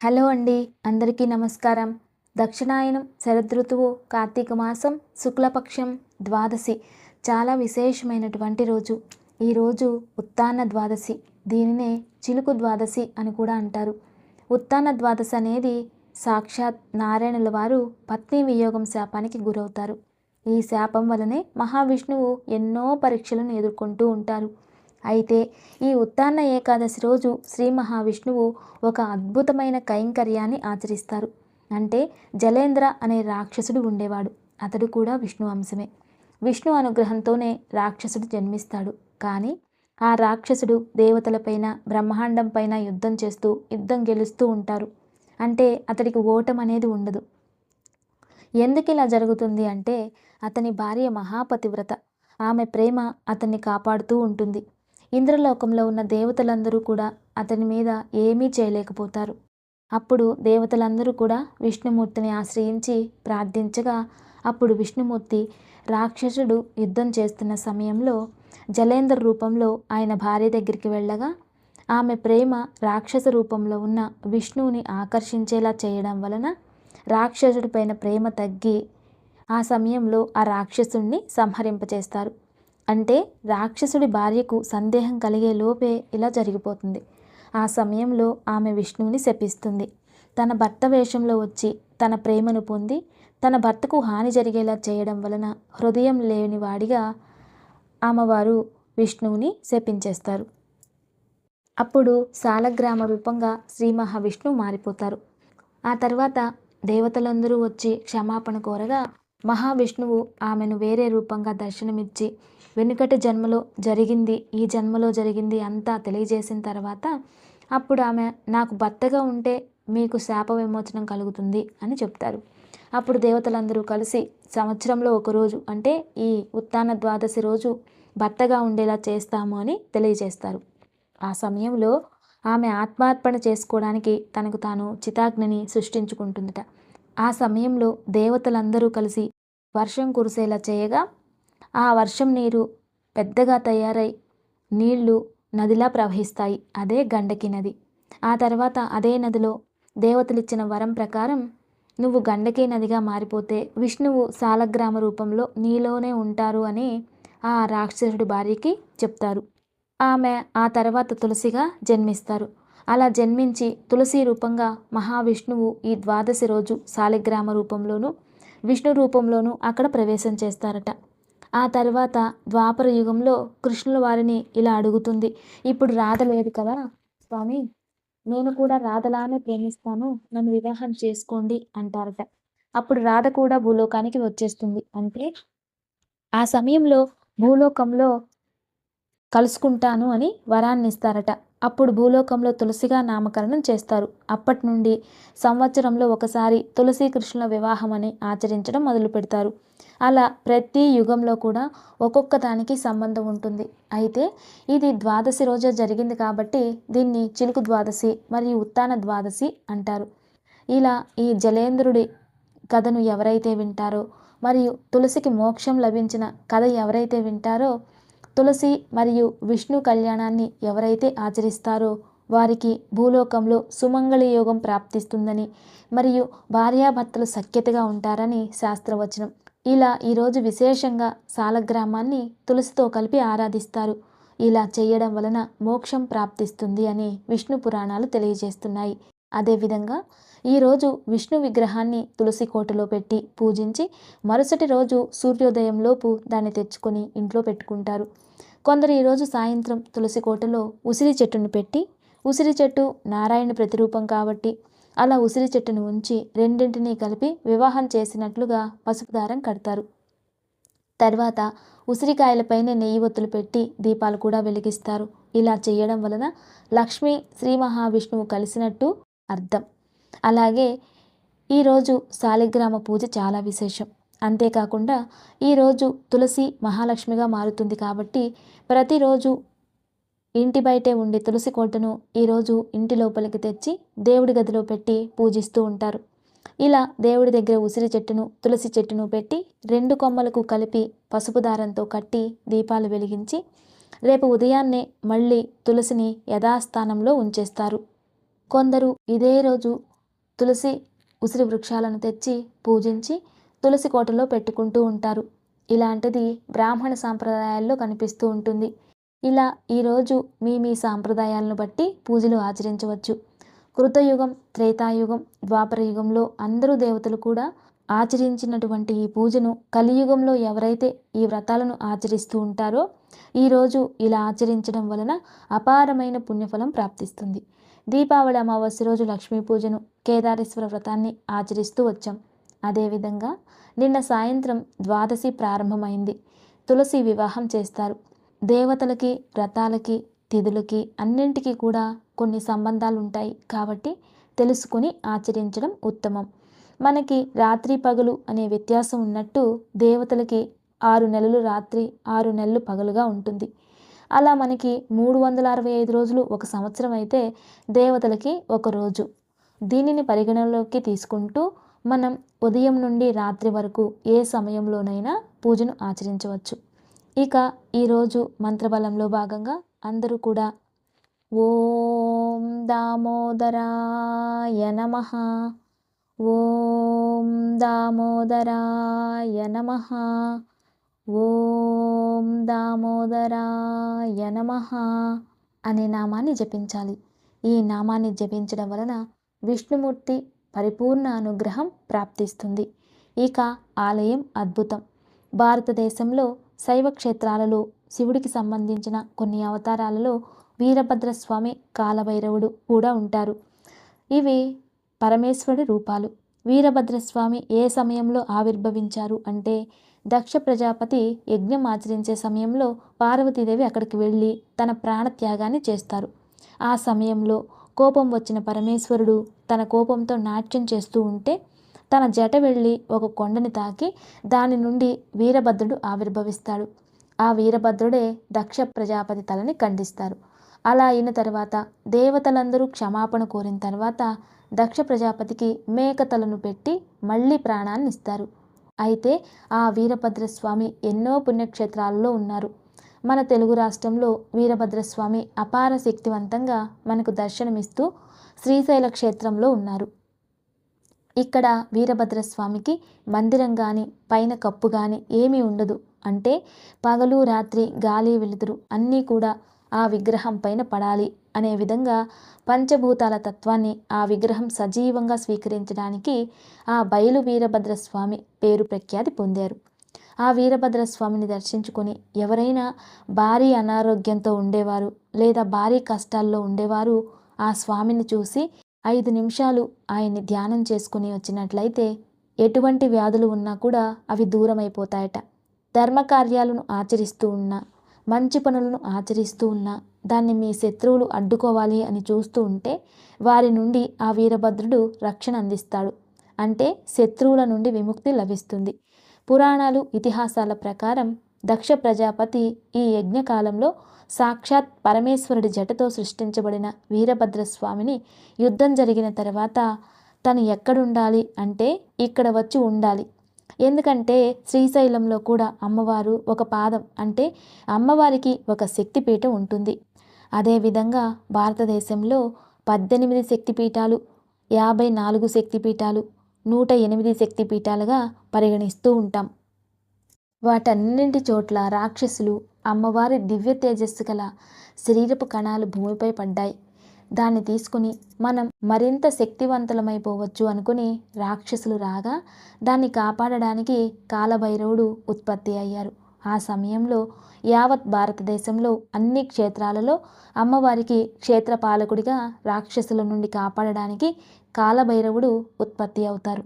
Hello అండి అందరికీ నమస్కారం. దక్షిణాయనం శరదృతువు కార్తీక మాసం శుక్లపక్షం ద్వాదశి. చాలా విశేషమైనటువంటి రోజు. ఈరోజు ఉత్తాన ద్వాదశి. దీనినే చిలుకు ద్వాదశి అని కూడా అంటారు. ఉత్తాన ద్వాదశి అనేది సాక్షాత్ నారాయణుల వారు పత్ని వియోగం శాపానికి గురవుతారు. ఈ శాపం వలనే మహావిష్ణువు ఎన్నో పరీక్షలను ఎదుర్కొంటూ ఉంటారు. అయితే ఈ ఉత్తాన ఏకాదశి రోజు శ్రీ మహావిష్ణువు ఒక అద్భుతమైన కైంకర్యాన్ని ఆచరిస్తారు. అంటే జలేంద్ర అనే రాక్షసుడు ఉండేవాడు. అతడు కూడా విష్ణు అంశమే విష్ణు అనుగ్రహంతోనే రాక్షసుడు జన్మిస్తాడు. కానీ ఆ రాక్షసుడు దేవతలపైన బ్రహ్మాండం పైన యుద్ధం చేస్తూ యుద్ధం గెలుస్తూ ఉంటారు. అంటే అతడికి ఓటం అనేది ఉండదు. ఎందుకు ఇలా జరుగుతుంది అంటే అతని భార్య మహాపతివ్రత. ఆమె ప్రేమ అతన్ని కాపాడుతూ ఉంటుంది. ఇంద్రలోకంలో ఉన్న దేవతలందరూ కూడా అతని మీద ఏమీ చేయలేకపోతారు. అప్పుడు దేవతలందరూ కూడా విష్ణుమూర్తిని ఆశ్రయించి ప్రార్థించగా అప్పుడు విష్ణుమూర్తి రాక్షసుడు యుద్ధం చేస్తున్న సమయంలో జలేంద్ర రూపంలో ఆయన భార్య దగ్గరికి వెళ్ళగా ఆమె ప్రేమ రాక్షస రూపంలో ఉన్న విష్ణువుని ఆకర్షించేలా చేయడం వలన రాక్షసుడి పైన ప్రేమ తగ్గి ఆ సమయంలో ఆ రాక్షసుణ్ణి సంహరింపచేస్తారు. అంటే రాక్షసుడి భార్యకు సందేహం కలిగే లోపే ఇలా జరిగిపోతుంది. ఆ సమయంలో ఆమె విష్ణువుని శపిస్తుంది. తన భర్త వేషంలో వచ్చి తన ప్రేమను పొంది తన భర్తకు హాని జరిగేలా చేయడం వలన హృదయం లేని వాడిగా ఆమెవారు విష్ణువుని శపించేస్తారు. అప్పుడు సాలగ్రామ రూపంగా శ్రీ మహావిష్ణువు మారిపోతారు. ఆ తర్వాత దేవతలందరూ వచ్చి క్షమాపణ కోరగా మహావిష్ణువు ఆమెను వేరే రూపంగా దర్శనమిచ్చి వెనుకటి జన్మలో జరిగింది ఈ జన్మలో జరిగింది అంతా తెలియజేసిన తర్వాత అప్పుడు ఆమె నాకు భర్తగా ఉంటే మీకు శాప విమోచనం కలుగుతుంది అని చెప్తారు. అప్పుడు దేవతలందరూ కలిసి సంవత్సరంలో ఒకరోజు అంటే ఈ ఉత్తాన ద్వాదశి రోజు భర్తగా ఉండేలా చేస్తాము అని తెలియజేస్తారు. ఆ సమయంలో ఆమె ఆత్మార్పణ చేసుకోవడానికి తనకు తాను చితాగ్నిని సృష్టించుకుంటుందట. ఆ సమయంలో దేవతలందరూ కలిసి వర్షం కురిసేలా చేయగా ఆ వర్షం నీరు పెద్దగా తయారై నీళ్ళు నదిలా ప్రవహిస్తాయి అదే గండకి నది. ఆ తర్వాత అదే నదిలో దేవతలిచ్చిన వరం ప్రకారం నువ్వు గండకీ నదిగా మారిపోతే విష్ణువు సాలగ్రామ రూపంలో నీలోనే ఉంటారు అని ఆ రాక్షసుడి భార్యకి చెప్తారు. ఆమె ఆ తర్వాత తులసిగా జన్మిస్తారు. అలా జన్మించి తులసి రూపంగా మహావిష్ణువు ఈ ద్వాదశి రోజు శాలిగ్రామ రూపంలోనూ విష్ణు రూపంలోనూ అక్కడ ప్రవేశం చేస్తారట. ఆ తర్వాత ద్వాపర యుగంలో కృష్ణుల వారిని ఇలా అడుగుతుంది. ఇప్పుడు రాధ లేదు కదా స్వామి? నేను కూడా రాధలానే ప్రేమిస్తాను. నన్ను వివాహం చేసుకోండి అంటారట. అప్పుడు రాధ కూడా భూలోకానికి వచ్చేస్తుంది. అంటే ఆ సమయంలో భూలోకంలో కలుసుకుంటాను అని వరాన్ని ఇస్తారట. అప్పుడు భూలోకంలో తులసిగా నామకరణం చేస్తారు. అప్పటి నుండి సంవత్సరంలో ఒకసారి తులసి కృష్ణుల వివాహం అని ఆచరించడం మొదలు పెడతారు. అలా ప్రతి యుగంలో కూడా ఒక్కొక్క దానికి సంబంధం ఉంటుంది. అయితే ఇది ద్వాదశి రోజు జరిగింది కాబట్టి దీన్ని చిలుకు ద్వాదశి మరియు ఉత్తాన ద్వాదశి అంటారు. ఇలా ఈ జలేంద్రుడి కథను ఎవరైతే వింటారో మరియు తులసికి మోక్షం లభించిన కథ ఎవరైతే వింటారో తులసి మరియు విష్ణు కళ్యాణాన్ని ఎవరైతే ఆచరిస్తారో వారికి భూలోకంలో సుమంగళ యోగం ప్రాప్తిస్తుందని మరియు భార్యాభర్తలు సఖ్యతగా ఉంటారని శాస్త్రవచనం. ఇలా ఈరోజు విశేషంగా సాలగ్రామాన్ని తులసితో కలిపి ఆరాధిస్తారు. ఇలా చేయడం వలన మోక్షం ప్రాప్తిస్తుంది అని విష్ణు పురాణాలు తెలియజేస్తున్నాయి. అదేవిధంగా ఈరోజు విష్ణు విగ్రహాన్ని తులసి కోటలో పెట్టి పూజించి మరుసటి రోజు సూర్యోదయంలోపు దాన్ని తెచ్చుకొని ఇంట్లో పెట్టుకుంటారు. కొందరు ఈరోజు సాయంత్రం తులసి కోటలో ఉసిరి చెట్టును పెట్టి ఉసిరి చెట్టు నారాయణ ప్రతిరూపం కాబట్టి అలా ఉసిరి చెట్టును ఉంచి రెండింటినీ కలిపి వివాహం చేసినట్లుగా పసుపు దారం కడతారు. తర్వాత ఉసిరికాయలపైనే నెయ్యి ఒత్తులు పెట్టి దీపాలు కూడా వెలిగిస్తారు. ఇలా చేయడం వలన లక్ష్మి శ్రీ మహావిష్ణువు కలిసినట్టు అర్థం. అలాగే ఈరోజు శాలిగ్రామ పూజ చాలా విశేషం. అంతేకాకుండా ఈరోజు తులసి మహాలక్ష్మిగా మారుతుంది కాబట్టి ప్రతిరోజు ఇంటి బయటే ఉండే తులసి కోటను ఈరోజు ఇంటి లోపలికి తెచ్చి దేవుడి గదిలో పెట్టి పూజిస్తూ ఉంటారు. ఇలా దేవుడి దగ్గర ఉసిరి చెట్టును తులసి చెట్టును పెట్టి రెండు కొమ్మలకు కలిపి పసుపు దారంతో కట్టి దీపాలు వెలిగించి రేపు ఉదయాన్నే మళ్ళీ తులసిని యథాస్థానంలో ఉంచేస్తారు. కొందరు ఇదే రోజు తులసి ఉసిరి వృక్షాలను తెచ్చి పూజించి తులసి కోటలో పెట్టుకుంటూ ఉంటారు. ఇలాంటిది బ్రాహ్మణ సాంప్రదాయాల్లో కనిపిస్తూ ఉంటుంది. ఇలా ఈరోజు మీ మీ సాంప్రదాయాలను బట్టి పూజలు ఆచరించవచ్చు. కృతయుగం త్రేతాయుగం ద్వాపరయుగంలో అందరూ దేవతలు కూడా ఆచరించినటువంటి ఈ పూజను కలియుగంలో ఎవరైతే ఈ వ్రతాలను ఆచరిస్తూ ఉంటారో ఈరోజు ఇలా ఆచరించడం వలన అపారమైన పుణ్యఫలం ప్రాప్తిస్తుంది. దీపావళి అమావాస్య రోజు లక్ష్మీ పూజను కేదారేశ్వర వ్రతాన్ని ఆచరిస్తూ వచ్చాం. అదేవిధంగా నిన్న సాయంత్రం ద్వాదశి ప్రారంభమైంది. తులసి వివాహం చేస్తారు. దేవతలకి వ్రతాలకి తిథులకి అన్నింటికీ కూడా కొన్ని సంబంధాలు ఉంటాయి కాబట్టి తెలుసుకొని ఆచరించడం ఉత్తమం. మనకి రాత్రి పగలు అనే వ్యత్యాసం ఉన్నట్టు దేవతలకి ఆరు నెలలు రాత్రి ఆరు నెలలు పగలుగా ఉంటుంది. అలా మనకి మూడు వందల అరవై ఐదు రోజులు ఒక సంవత్సరం అయితే దేవతలకి ఒక రోజు. దీనిని పరిగణనలోకి తీసుకుంటూ మనం ఉదయం నుండి రాత్రి వరకు ఏ సమయంలోనైనా పూజను ఆచరించవచ్చు. ఇక ఈరోజు మంత్రబలంలో భాగంగా అందరూ కూడా ఓం దామోదరాయ నమ. ఓం దామోదరాయ నమ. ఓం దామోదరాయ నమ అనే నామాన్ని జపించాలి. ఈ నామాన్ని జపించడం వలన విష్ణుమూర్తి పరిపూర్ణ అనుగ్రహం ప్రాప్తిస్తుంది. ఇక ఆలయం అద్భుతం. భారతదేశంలో శైవ క్షేత్రాలలో శివుడికి సంబంధించిన కొన్ని అవతారాలలో వీరభద్రస్వామి కాలభైరవుడు కూడా ఉంటారు. ఇవి పరమేశ్వరుడి రూపాలు. వీరభద్రస్వామి ఏ సమయంలో ఆవిర్భవించారు అంటే దక్ష ప్రజాపతి యజ్ఞం ఆచరించే సమయంలో పార్వతీదేవి అక్కడికి వెళ్ళి తన ప్రాణత్యాగాన్ని చేస్తారు. ఆ సమయంలో కోపం వచ్చిన పరమేశ్వరుడు తన కోపంతో నాట్యం చేస్తూ ఉంటే తన జట వెళ్ళి ఒక కొండని తాకి దాని నుండి వీరభద్రుడు ఆవిర్భవిస్తాడు. ఆ వీరభద్రుడే దక్ష ప్రజాపతి తలని ఖండిస్తారు. అలా అయిన తర్వాత దేవతలందరూ క్షమాపణ కోరిన తర్వాత దక్ష ప్రజాపతికి మేక తలను పెట్టి మళ్ళీ ప్రాణాన్ని ఇస్తారు అయితే ఆ వీరభద్రస్వామి ఎన్నో పుణ్యక్షేత్రాలలో ఉన్నారు. మన తెలుగు రాష్ట్రంలో వీరభద్రస్వామి అపార శక్తివంతంగా మనకు దర్శనమిస్తూ శ్రీశైల క్షేత్రంలో ఉన్నారు. ఇక్కడ వీరభద్రస్వామికి మందిరం కానీ పైన కప్పు కానీ ఏమీ ఉండదు. అంటే పగలు రాత్రి గాలి వెలుతురు అన్నీ కూడా ఆ విగ్రహం పైన పడాలి అనే విధంగా పంచభూతాల తత్వాన్ని ఆ విగ్రహం సజీవంగా స్వీకరించడానికి ఆ బయలు వీరభద్రస్వామి పేరు ప్రఖ్యాతి పొందారు. ఆ వీరభద్రస్వామిని దర్శించుకొని ఎవరైనా భారీ అనారోగ్యంతో ఉండేవారు లేదా భారీ కష్టాల్లో ఉండేవారు ఆ స్వామిని చూసి ఐదు నిమిషాలు ఆయన్ని ధ్యానం చేసుకుని వచ్చినట్లయితే ఎటువంటి వ్యాధులు ఉన్నా కూడా అవి దూరమైపోతాయట. ధర్మకార్యాలను ఆచరిస్తూ ఉన్నా మంచి పనులను ఆచరిస్తూ ఉన్నా దాన్ని మీ శత్రువులు అడ్డుకోవాలి అని చూస్తూ ఉంటే వారి నుండి ఆ వీరభద్రుడు రక్షణ అందిస్తాడు. అంటే శత్రువుల నుండి విముక్తి లభిస్తుంది. పురాణాలు ఇతిహాసాల ప్రకారం దక్ష ప్రజాపతి ఈ యజ్ఞకాలంలో సాక్షాత్ పరమేశ్వరుడి జటతో సృష్టించబడిన వీరభద్రస్వామిని యుద్ధం జరిగిన తర్వాత తను ఎక్కడుండాలి అంటే ఇక్కడ వచ్చి ఉండాలి. ఎందుకంటే శ్రీశైలంలో కూడా అమ్మవారు ఒక పాదం అంటే అమ్మవారికి ఒక శక్తిపీఠం ఉంటుంది. అదేవిధంగా భారతదేశంలో పద్దెనిమిది శక్తిపీఠాలు యాభై నాలుగు శక్తిపీఠాలు నూట ఎనిమిది శక్తిపీఠాలుగా పరిగణిస్తూ ఉంటాం. వాటన్నింటి చోట్ల రాక్షసులు అమ్మవారి దివ్య తేజస్సు గల శరీరపు కణాలు భూమిపై పడ్డాయి. దాన్ని తీసుకుని మనం మరింత శక్తివంతులమైపోవచ్చు అనుకుని రాక్షసులు రాగా దాన్ని కాపాడడానికి కాలభైరవుడు ఉత్పత్తి అయ్యారు. ఆ సమయంలో యావత్ భారతదేశంలో అన్ని క్షేత్రాలలో అమ్మవారికి క్షేత్రపాలకుడిగా రాక్షసుల నుండి కాపాడడానికి కాలభైరవుడు ఉత్పత్తి అవుతారు.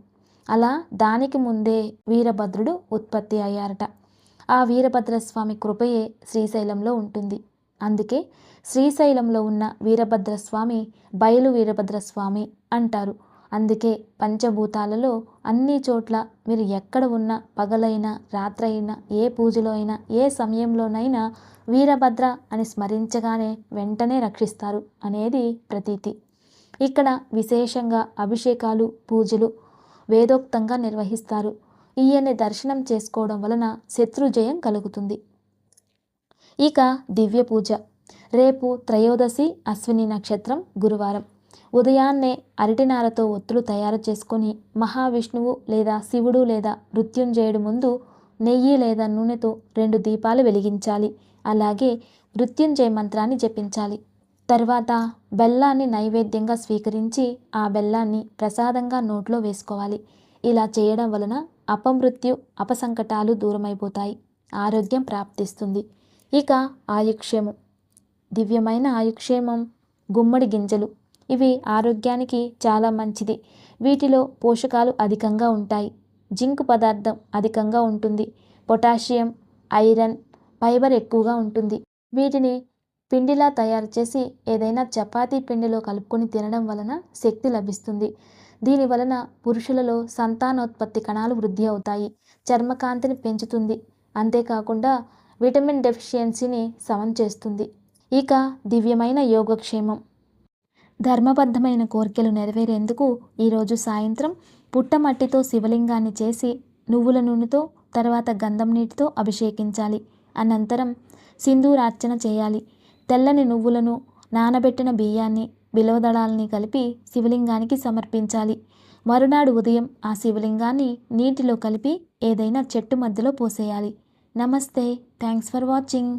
అలా దానికి ముందే వీరభద్రుడు ఉత్పత్తి అయ్యారట. ఆ వీరభద్రస్వామి కృపయే శ్రీశైలంలో ఉంటుంది. అందుకే శ్రీశైలంలో ఉన్న వీరభద్రస్వామి బయలు వీరభద్రస్వామి అంటారు. అందుకే పంచభూతాలలో అన్ని చోట్ల మీరు ఎక్కడ ఉన్నా పగలైనా రాత్రైనా ఏ పూజలో అయినా ఏ సమయంలోనైనా వీరభద్ర అని స్మరించగానే వెంటనే రక్షిస్తారు అనేది ప్రతీతి. ఇక్కడ విశేషంగా అభిషేకాలు పూజలు వేదోక్తంగా నిర్వహిస్తారు. ఈయన్ని దర్శనం చేసుకోవడం వలన శత్రుజయం కలుగుతుంది. ఇక దివ్య పూజ రేపు త్రయోదశి అశ్విని నక్షత్రం గురువారం. ఉదయాన్నే అరటినారతో ఒత్తులు తయారు చేసుకొని మహావిష్ణువు లేదా శివుడు లేదా మృత్యుంజయుడు ముందు నెయ్యి లేదా నూనెతో రెండు దీపాలు వెలిగించాలి. అలాగే మృత్యుంజయ మంత్రాన్ని జపించాలి. తర్వాత బెల్లాన్ని నైవేద్యంగా స్వీకరించి ఆ బెల్లాన్ని ప్రసాదంగా నోట్లో వేసుకోవాలి. ఇలా చేయడం వలన అపమృత్యు అపసంకటాలు దూరమైపోతాయి. ఆరోగ్యం ప్రాప్తిస్తుంది. ఇక ఆయుక్షేమం. దివ్యమైన ఆయుక్షేమం. గుమ్మడి గింజలు. ఇవి ఆరోగ్యానికి చాలా మంచిది. వీటిలో పోషకాలు అధికంగా ఉంటాయి. జింక్ పదార్థం అధికంగా ఉంటుంది. పొటాషియం ఐరన్ ఫైబర్ ఎక్కువగా ఉంటుంది. వీటిని పిండిలా తయారు చేసి ఏదైనా చపాతీ పిండిలో కలుపుకొని తినడం వలన శక్తి లభిస్తుంది. దీని వలన పురుషులలో సంతానోత్పత్తి కణాలు వృద్ధి అవుతాయి. చర్మకాంతిని పెంచుతుంది. అంతేకాకుండా విటమిన్ డెఫిషియన్సీని సమం చేస్తుంది. ఇక దివ్యమైన యోగక్షేమం. ధర్మబద్ధమైన కోరికలు నెరవేరేందుకు ఈరోజు సాయంత్రం పుట్టమట్టితో శివలింగాన్ని చేసి నువ్వుల నూనెతో తర్వాత గంధం నీటితో అభిషేకించాలి. అనంతరం సింధూరార్చన చేయాలి. తెల్లని నువ్వులను నానబెట్టిన బియ్యాన్ని బిలవదళాలని కలిపి శివలింగానికి సమర్పించాలి. మరునాడు ఉదయం ఆ శివలింగాన్ని నీటిలో కలిపి ఏదైనా చెట్టు మధ్యలో పోసేయాలి. నమస్తే. Thanks for watching.